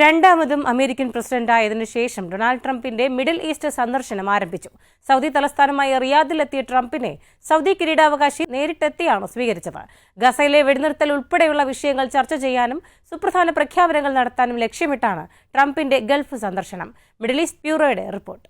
രണ്ടാമതും അമേരിക്കൻ പ്രസിഡന്റായതിനു ശേഷം ഡൊണാൾഡ് ട്രംപിന്റെ മിഡിൽ ഈസ്റ്റ് സന്ദർശനം ആരംഭിച്ചു. സൗദി തലസ്ഥാനമായ റിയാദിലെത്തിയ ട്രംപിനെ സൗദി കിരീടാവകാശി നേരിട്ടെത്തിയാണ് സ്വീകരിച്ചത്. ഗസയിലെ വെടിനിർത്തൽ ഉൾപ്പെടെയുള്ള വിഷയങ്ങൾ ചർച്ച ചെയ്യാനും സുപ്രധാന പ്രഖ്യാപനങ്ങൾ നടത്താനും ലക്ഷ്യമിട്ടാണ് ട്രംപിന്റെ ഗൾഫ് സന്ദർശനം. Middle east ബ്യൂറോയുടെ report.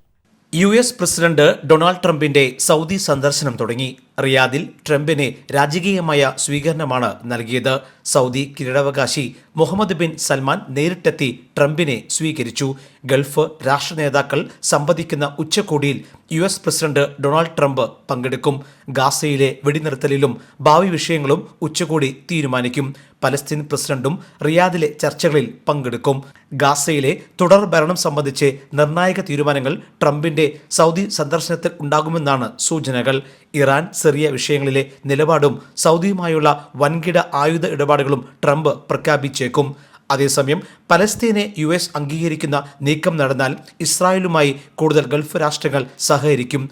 U S president Donald ട്രംപിന്റെ സൗദി സന്ദർശനം തുടങ്ങി. റിയാദിൽ ട്രംപിന് രാജകീയമായ സ്വീകരണമാണ് നൽകിയത്. സൗദി കിരീടാവകാശി മുഹമ്മദ് ബിൻ സൽമാൻ നേരിട്ടെത്തി ട്രംപിനെ സ്വീകരിച്ചു. ഗൾഫ് രാഷ്ട്ര നേതാക്കൾ സംവദിക്കുന്ന ഉച്ചകോടിയിൽ U S president Donald Trump പങ്കെടുക്കും. ഗാസയിലെ വെടിനിർത്തലിലും ഭാവി വിഷയങ്ങളും ഉച്ചകോടി തീരുമാനിക്കും. പലസ്തീൻ പ്രസിഡന്റും റിയാദിലെ ചർച്ചകളിൽ പങ്കെടുക്കും. ഗാസയിലെ തുടർ ഭരണം സംബന്ധിച്ച് നിർണായക തീരുമാനങ്ങൾ ട്രംപിന്റെ സൗദി സന്ദർശനത്തിൽ ഉണ്ടാകുമെന്നാണ് സൂചനകൾ. ഇറാൻ സിറിയ വിഷയങ്ങളിലെ നിലപാടും സൗദിയുമായുള്ള വൻകിട ആയുധ ഇടപാടുകളും ട്രംപ് പ്രഖ്യാപിച്ചേക്കും. അതേസമയം പലസ്തീനെ യു എസ് അംഗീകരിക്കുന്ന നീക്കം നടന്നാൽ ഇസ്രായേലുമായി കൂടുതൽ ഗൾഫ് രാഷ്ട്രങ്ങൾ സഹകരിക്കും.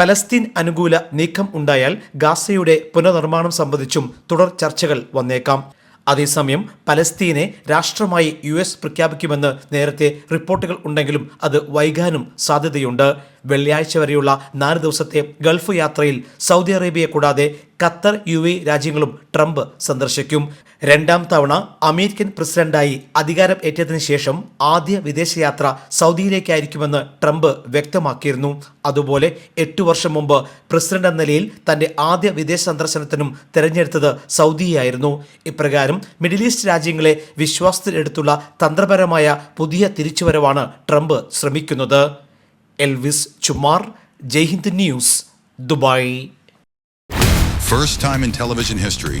പലസ്തീൻ അനുകൂല നീക്കം ഉണ്ടായാൽ ഗാസയുടെ പുനർനിർമ്മാണം സംബന്ധിച്ചും തുടർ ചർച്ചകൾ വന്നേക്കാം. അതേസമയം പലസ്തീനെ രാഷ്ട്രമായി യു എസ് പ്രഖ്യാപിക്കുമെന്ന് നേരത്തെ റിപ്പോർട്ടുകൾ ഉണ്ടെങ്കിലും അത് വൈകാനും സാധ്യതയുണ്ട്. വെള്ളിയാഴ്ച വരെയുള്ള നാല് ദിവസത്തെ ഗൾഫ് യാത്രയിൽ സൗദി അറേബ്യയെ കൂടാതെ ഖത്തർ യു എ രാജ്യങ്ങളും ട്രംപ് സന്ദർശിക്കും. രണ്ടാം തവണ അമേരിക്കൻ പ്രസിഡന്റായി അധികാരം ഏറ്റതിനു ശേഷം ആദ്യ വിദേശയാത്ര സൗദിയിലേക്കായിരിക്കുമെന്ന് ട്രംപ് വ്യക്തമാക്കിയിരുന്നു. അതുപോലെ എട്ടു വർഷം മുമ്പ് പ്രസിഡന്റ് എന്ന നിലയിൽ തന്റെ ആദ്യ വിദേശ സന്ദർശനത്തിനും തെരഞ്ഞെടുത്തത് സൗദിയായിരുന്നു. ഇപ്രകാരം മിഡിൽ ഈസ്റ്റ് രാജ്യങ്ങളെ വിശ്വാസത്തിലെടുത്തുള്ള തന്ത്രപരമായ പുതിയ തിരിച്ചുവരവാണ് ട്രംപ് ശ്രമിക്കുന്നത്. Elvis Chummar Jaihind news Dubai. First time in television history,